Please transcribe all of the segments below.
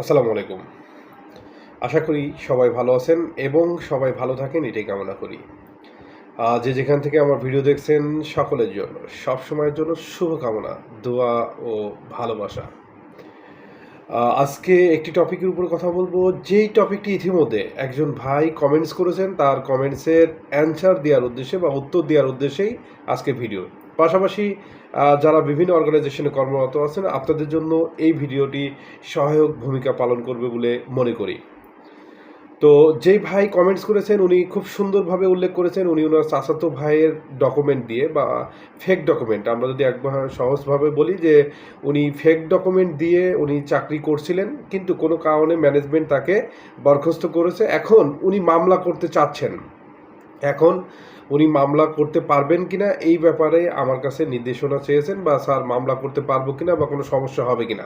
আসসালামু আলাইকুম। আশা করি সবাই ভালো আছেন এবং সবাই ভালো থাকেন, এটাই কামনা করি। যে যেখান থেকে আমার ভিডিও দেখছেন, সকলের জন্য, সব সময়ের জন্য শুভকামনা, দোয়া ও ভালোবাসা। আজকে একটি টপিকের উপর কথা বলব। যেই টপিকটি ইতিমধ্যে একজন ভাই কমেন্টস করেছেন, তার কমেন্টসের অ্যান্সার দেওয়ার উদ্দেশ্যে বা উত্তর দেওয়ার উদ্দেশ্যেই আজকে ভিডিও পাশাপাশি যারা বিভিন্ন অর্গানাইজেশনে কর্মরত আছেন, আপনাদের জন্য এই ভিডিওটি সহায়ক ভূমিকা পালন করবে বলে মনে করি। তো যেই ভাই কমেন্টস করেছেন, উনি খুব সুন্দরভাবে উল্লেখ করেছেন, উনি ওনার চাচাতো ভাইয়ের ডকুমেন্ট দিয়ে বা ফেক ডকুমেন্ট আমরা যদি একবার সহজভাবে বলি যে উনি ফেক ডকুমেন্ট দিয়ে উনি চাকরি করছিলেন, কিন্তু কোনো কারণে ম্যানেজমেন্ট তাকে বরখাস্ত করেছে। এখন উনি মামলা করতে চাচ্ছেন। এখন উনি মামলা করতে পারবেন কিনা এই ব্যাপারে আমার কাছে নির্দেশনা চেয়েছেন বা স্যার মামলা করতে পারব কিনা বা কোনো সমস্যা হবে কিনা।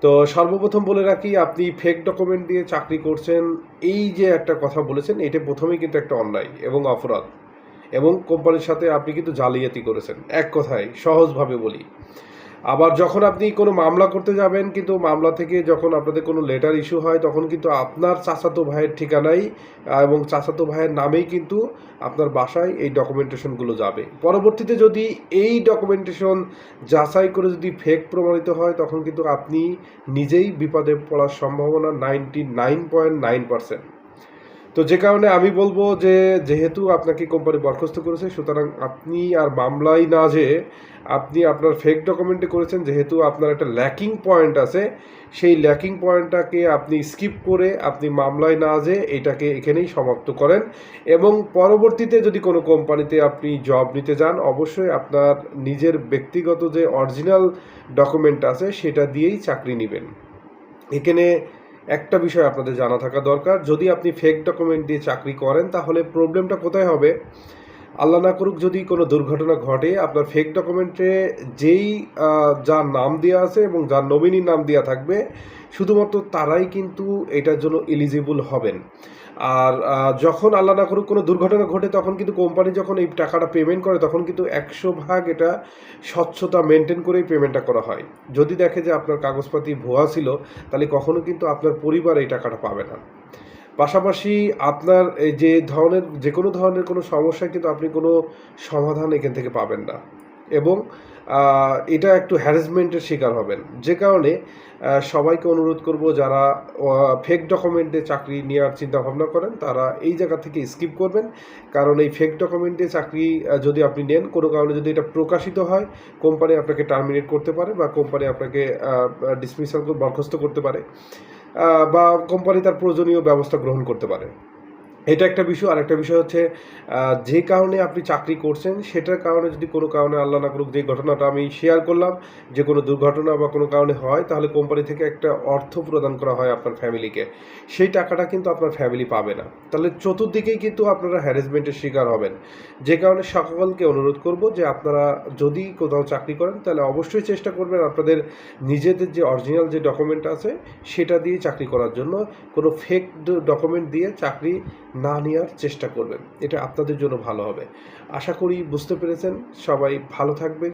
তো সর্বপ্রথম বলে রাখি, আপনি ফেক ডকুমেন্ট দিয়ে চাকরি করছেন, এই যে একটা কথা বলেছেন, এটা প্রথমেই কিন্তু একটা অন্যায় এবং অপরাধ। এবং কোম্পানির সাথে আপনি কিন্তু জালিয়াতি করেছেন, এক কথায় সহজভাবে বলি। আবার যখন আপনি কোনো মামলা করতে যাবেন, কিন্তু মামলা থেকে যখন আপনাদের কোনো লেটার ইস্যু হয়, তখন কিন্তু আপনার চাচাতো ভাইয়ের ঠিকানাই এবং চাচাতো ভাইয়ের নামেই কিন্তু আপনার বাসায় এই ডকুমেন্টেশনগুলো যাবে। পরবর্তীতে যদি এই ডকুমেন্টেশন যাচাই করে যদি ফেক প্রমাণিত হয়, তখন কিন্তু আপনি নিজেই বিপদে পড়ার সম্ভাবনা ninety nine point nine percent তো যে কারণে আমি বলব যে, যেহেতু আপনাকে কোম্পানি বরখাস্ত করেছে, সুতরাং আপনি আর মামলায় না যে আপনি আপনার ফেক ডকুমেন্টে করেছেন, যেহেতু আপনার একটা ল্যাকিং পয়েন্ট আছে, সেই ল্যাকিং পয়েন্টটাকে আপনি স্কিপ করে আপনি মামলায় না যে এটাকে এখানেই সমাপ্ত করেন এবং পরবর্তীতে যদি কোনো কোম্পানিতে আপনি জব নিতে যান, অবশ্যই আপনার নিজের ব্যক্তিগত যে অরিজিনাল ডকুমেন্ট আছে, সেটা দিয়েই চাকরি নেবেন। এখানে একটা বিষয় আপনাদের জানা থাকা দরকার। যদি আপনি ফেক ডকুমেন্ট দিয়ে চাকরি করেন, তাহলে প্রবলেমটা কোথায় হবে? আল্লাহ না করুক যদি কোনো দুর্ঘটনা ঘটে, আপনার ফেক ডকুমেন্টে যেই যার নাম দেওয়া আছে এবং যার নমিনির নাম দেওয়া থাকবে, শুধুমাত্র তারাই কিন্তু এটার জন্য এলিজিবল হবেন। আর যখন আল্লাহ না করুক কোনো দুর্ঘটনা ঘটে, তখন কিন্তু কোম্পানি যখন এই টাকাটা পেমেন্ট করে, তখন কিন্তু একশো ভাগ এটা স্বচ্ছতা মেনটেন করেই পেমেন্টটা করা হয়। যদি দেখে যে আপনার কাগজপাতি ভুয়া ছিল, তাহলে কখনো কিন্তু আপনার পরিবার এই টাকাটা পাবে না। পাশাপাশি আপনার এই যে ধরনের, যে কোনো ধরনের কোনো সমস্যা কিন্তু আপনি কোনো সমাধান এখান থেকে পাবেন না। এবং এটা একটু হ্যারাসমেন্টের শিকার হবেন। যে কারণে সবাইকে অনুরোধ করব যারা ফেক ডকুমেন্টে চাকরি নেওয়ার চিন্তা ভাবনা করেন, তারা এই জায়গা থেকে স্কিপ করবেন। কারণ এই ফেক ডকুমেন্টে চাকরি যদি আপনি নেন, কোনো কারণে যদি এটা প্রকাশিত হয় কোম্পানি আপনাকে টার্মিনেট করতে পারে বা কোম্পানি আপনাকে ডিসমিসাল বরখাস্ত করতে পারে। বা কোম্পানি তার প্রয়োজনীয় ব্যবস্থা গ্রহণ করতে পারে। এটা একটা বিষয়। আর একটা বিষয় হচ্ছে যে কারণে আপনি চাকরি করছেন, সেটার কারণে যদি কোনো কারণে আল্লাহ না করুক, যে ঘটনাটা আমি শেয়ার করলাম, যে কোনো দুর্ঘটনা বা কোনো কারণে হয়, তাহলে কোম্পানি থেকে একটা অর্থ প্রদান করা হয় আপনার ফ্যামিলিকে সেই টাকাটা কিন্তু আপনার ফ্যামিলি পাবে না। তাহলে চতুর্দিকেই কিন্তু আপনারা হ্যারাসমেন্টের শিকার হবেন। যে কারণে সকলকে অনুরোধ করব যে আপনারা যদি কোথাও চাকরি করেন, তাহলে অবশ্যই চেষ্টা করবেন আপনাদের নিজেদের যে অরিজিনাল যে ডকুমেন্ট আছে, সেটা দিয়ে চাকরি করার জন্য। কোনো ফেক ডকুমেন্ট দিয়ে চাকরি না নেওয়ার চেষ্টা করবেন। এটা আপনাদের জন্য ভালো হবে। আশা করি বুঝতে পেরেছেন। সবাই ভালো থাকবে